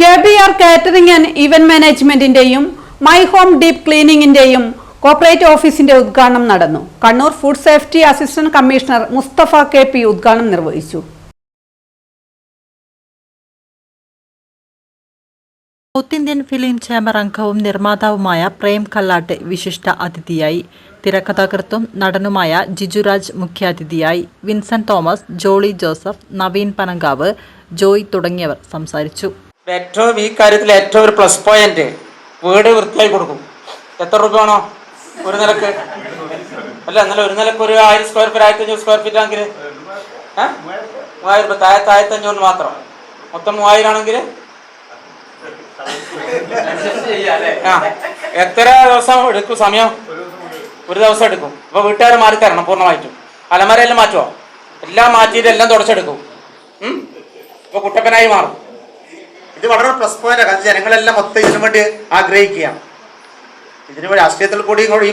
K B R catering and event മാനേജ്മെന്റിന്റെയും my home deep ക്ലീനിങ്ങിന്റെയും corporate ഓഫീസിന്റെ ഉദ്ഘാടനം നടന്നു. Kannur food safety assistant commissioner Mustafa K P ഉദ്ഘാടനം നിർവഹിച്ചു. സൗത്ത് ഇന്ത്യൻ ഫിലിം ചേംബർ അംഗവും നിർമ്മാതാവുമായ പ്രേം കല്ലാട്ട് വിശിഷ്ട അതിഥിയായി. തിരക്കഥാകൃത്തും നടനുമായ ജിജുരാജ് മുഖ്യാതിഥിയായി. വിൻസെന്റ് തോമസ് ജോളി ജോസഫ് നവീൻ പനങ്കാവ് ജോയ് തുടങ്ങിയവർ സംസാരിച്ചു. ഏറ്റവും ഈ കാര്യത്തിൽ ഏറ്റവും ഒരു പ്ലസ് പോയിന്റ് വീട് വൃത്തിയായി കൊടുക്കും. എത്ര രൂപ വേണോ? ഒരു നിലയ്ക്ക്. അല്ല എന്നാലും ഒരു നിലയ്ക്ക് ഒരു ആയിരം സ്ക്വയർ ഫീറ്റ് ആയിരത്തി അഞ്ഞൂറ് സ്ക്വയർ ഫീറ്റ് ആണെങ്കിൽ മൂവായിരം രൂപ താഴത്ത് ആയിരത്തി അഞ്ഞൂറിന് മാത്രം. മൊത്തം മൂവായിരം ആണെങ്കിൽ ആ എത്ര ദിവസം എടുക്കും സമയം? ഒരു ദിവസം എടുക്കും. അപ്പൊ വീട്ടുകാർ മാറി തരണം പൂർണമായിട്ടും. അലമാരയെല്ലാം മാറ്റുമോ എല്ലാം മാറ്റിയിട്ട് എല്ലാം തുടച്ചെടുക്കും. ഇപ്പൊ കുട്ടപ്പനായി മാറും. ഇത് വളരെ പ്ലസ് പോയിന്റ് കാരണം ജനങ്ങളെല്ലാം മൊത്തം ഇതിനു വേണ്ടി ആഗ്രഹിക്കുകയാണ്. ഇതിനു വേണ്ടി രാഷ്ട്രീയത്തിൽ കൂടി ഈ